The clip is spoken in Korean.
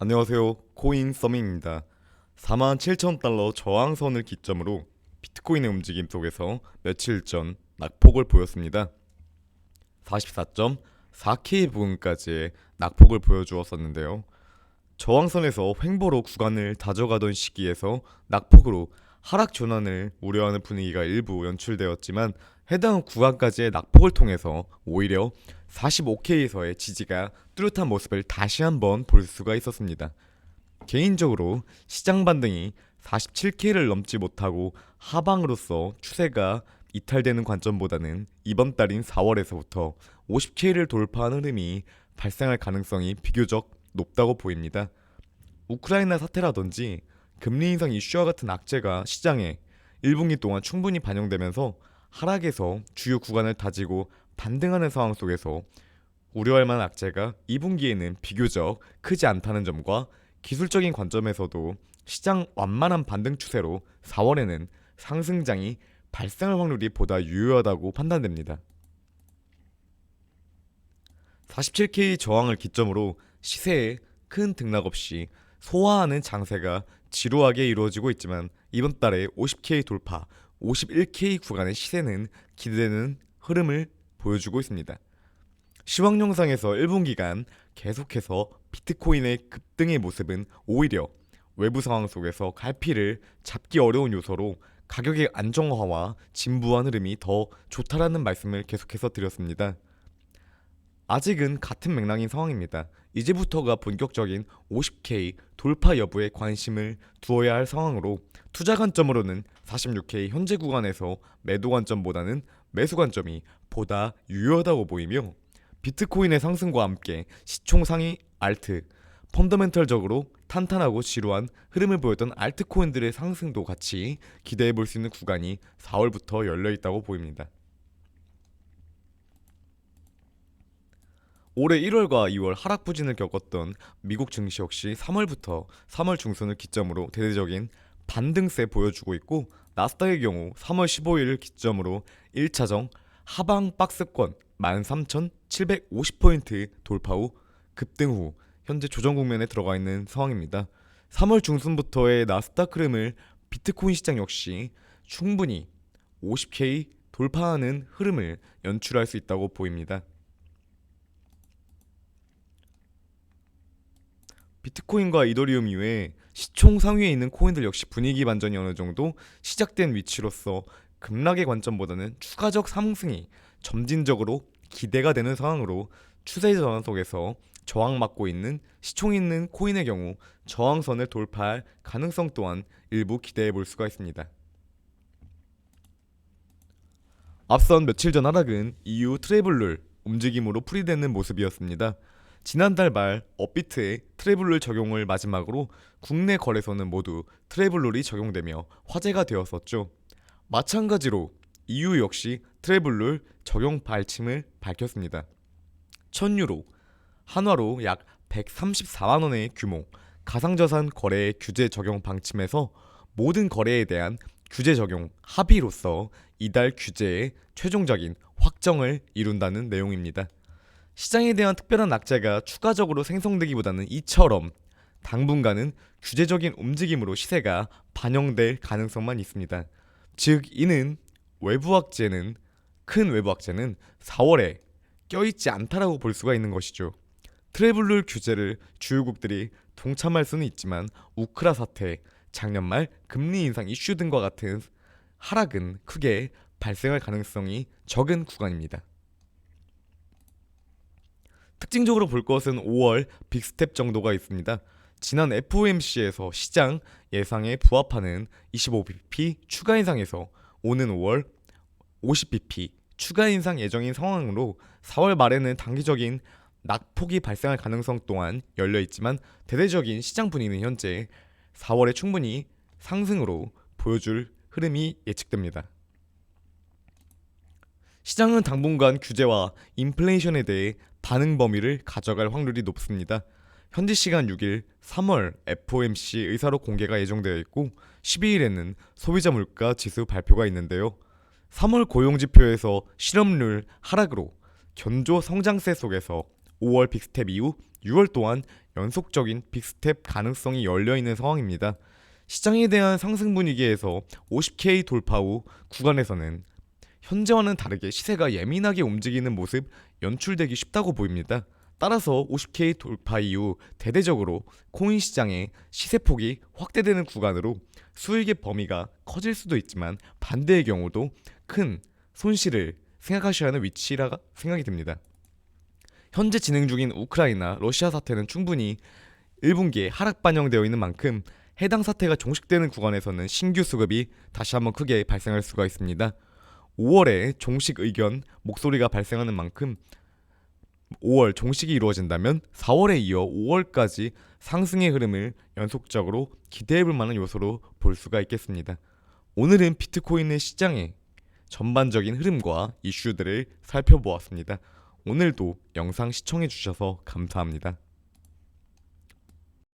안녕하세요. 코인 서밍입니다. 4만 7천 달러 저항선을 기점으로 비트코인의 움직임 속에서 며칠 전 낙폭을 보였습니다. 44.4K 부근까지의 낙폭을 보여주었었는데요. 저항선에서 횡보로 구간을 다져가던 시기에서 낙폭으로 하락 전환을 우려하는 분위기가 일부 연출되었지만 해당 구간까지의 낙폭을 통해서 오히려 45K에서의 지지가 뚜렷한 모습을 다시 한번 볼 수가 있었습니다. 개인적으로 시장 반등이 47K를 넘지 못하고 하방으로서 추세가 이탈되는 관점보다는 이번 달인 4월에서부터 50K를 돌파한 흐름이 발생할 가능성이 비교적 높다고 보입니다. 우크라이나 사태라든지 금리 인상 이슈와 같은 악재가 시장에 1분기 동안 충분히 반영되면서 하락에서 주요 구간을 다지고 반등하는 상황 속에서 우려할 만한 악재가 2분기에는 비교적 크지 않다는 점과 기술적인 관점에서도 시장 완만한 반등 추세로 4월에는 상승장이 발생할 확률이 보다 유효하다고 판단됩니다. 47K 저항을 기점으로 시세에 큰 등락 없이 소화하는 장세가 지루하게 이루어지고 있지만 이번 달에 50K 돌파, 51K 구간의 시세는 기대되는 흐름을 보여주고 있습니다. 시황 영상에서 1분 기간 계속해서 비트코인의 급등의 모습은 오히려 외부 상황 속에서 갈피를 잡기 어려운 요소로 가격의 안정화와 진부한 흐름이 더 좋다라는 말씀을 계속해서 드렸습니다. 아직은 같은 맥락인 상황입니다. 이제부터가 본격적인 50K 돌파 여부에 관심을 두어야 할 상황으로 투자 관점으로는 46K 현재 구간에서 매도 관점보다는 매수 관점이 보다 유효하다고 보이며 비트코인의 상승과 함께 시총 상위 알트 펀더멘털적으로 탄탄하고 지루한 흐름을 보였던 알트코인들의 상승도 같이 기대해 볼 수 있는 구간이 4월부터 열려 있다고 보입니다. 올해 1월과 2월 하락 부진을 겪었던 미국 증시 역시 3월부터 3월 중순을 기점으로 대대적인 반등세 보여주고 있고 나스닥의 경우 3월 15일을 기점으로 1차정 하방 박스권 13,750포인트 돌파 후 급등 후 현재 조정 국면에 들어가 있는 상황입니다. 3월 중순부터의 나스닥 흐름을 비트코인 시장 역시 충분히 50K 돌파하는 흐름을 연출할 수 있다고 보입니다. 비트코인과 이더리움 이외에 시총 상위에 있는 코인들 역시 분위기 반전이 어느 정도 시작된 위치로서 급락의 관점보다는 추가적 상승이 점진적으로 기대가 되는 상황으로 추세 전환 속에서 저항받고 있는 시총 있는 코인의 경우 저항선을 돌파할 가능성 또한 일부 기대해 볼 수가 있습니다. 앞선 며칠 전 하락은 EU 트래블룰 움직임으로 풀이되는 모습이었습니다. 지난달 말 업비트의 트래블룰 적용을 마지막으로 국내 거래소는 모두 트래블룰이 적용되며 화제가 되었었죠. 마찬가지로 EU 역시 트래블룰 적용 발침을 밝혔습니다. 1000유로, 한화로 약 134만 원의 규모 가상자산 거래 규제 적용 방침에서 모든 거래에 대한 규제 적용 합의로서 이달 규제의 최종적인 확정을 이룬다는 내용입니다. 시장에 대한 특별한 악재가 추가적으로 생성되기보다는 이처럼 당분간은 규제적인 움직임으로 시세가 반영될 가능성만 있습니다. 즉 이는 외부 악재는 큰 외부 악재는 4월에 껴있지 않다라고 볼 수가 있는 것이죠. 트래블룰 규제를 주요국들이 동참할 수는 있지만 우크라 사태, 작년 말 금리 인상 이슈 등과 같은 하락은 크게 발생할 가능성이 적은 구간입니다. 특징적으로 볼 것은 5월 빅스텝 정도가 있습니다. 지난 FOMC에서 시장 예상에 부합하는 25bp 추가 인상에서 오는 5월 50bp 추가 인상 예정인 상황으로 4월 말에는 단기적인 낙폭이 발생할 가능성 또한 열려 있지만 대대적인 시장 분위기는 현재 4월에 충분히 상승으로 보여줄 흐름이 예측됩니다. 시장은 당분간 규제와 인플레이션에 대해 반응 범위를 가져갈 확률이 높습니다. 현지 시간 6일 3월 FOMC 의사록 공개가 예정되어 있고 12일에는 소비자 물가 지수 발표가 있는데요. 3월 고용 지표에서 실업률 하락으로 견조 성장세 속에서 5월 빅스텝 이후 6월 동안 연속적인 빅스텝 가능성이 열려 있는 상황입니다. 시장에 대한 상승 분위기에서 50K 돌파 후 구간에서는 현재와는 다르게 시세가 예민하게 움직이는 모습 연출되기 쉽다고 보입니다. 따라서 50K 돌파 이후 대대적으로 코인 시장의 시세폭이 확대되는 구간으로 수익의 범위가 커질 수도 있지만 반대의 경우도 큰 손실을 생각하셔야 하는 위치라 생각이 듭니다. 현재 진행 중인 우크라이나 러시아 사태는 충분히 1분기에 하락 반영되어 있는 만큼 해당 사태가 종식되는 구간에서는 신규 수급이 다시 한번 크게 발생할 수가 있습니다. 5월에 종식 의견 목소리가 발생하는 만큼 5월 종식이 이루어진다면 4월에 이어 5월까지 상승의 흐름을 연속적으로 기대해 볼 만한 요소로 볼 수가 있겠습니다. 오늘은 비트코인의 시장의 전반적인 흐름과 이슈들을 살펴보았습니다. 오늘도 영상 시청해 주셔서 감사합니다.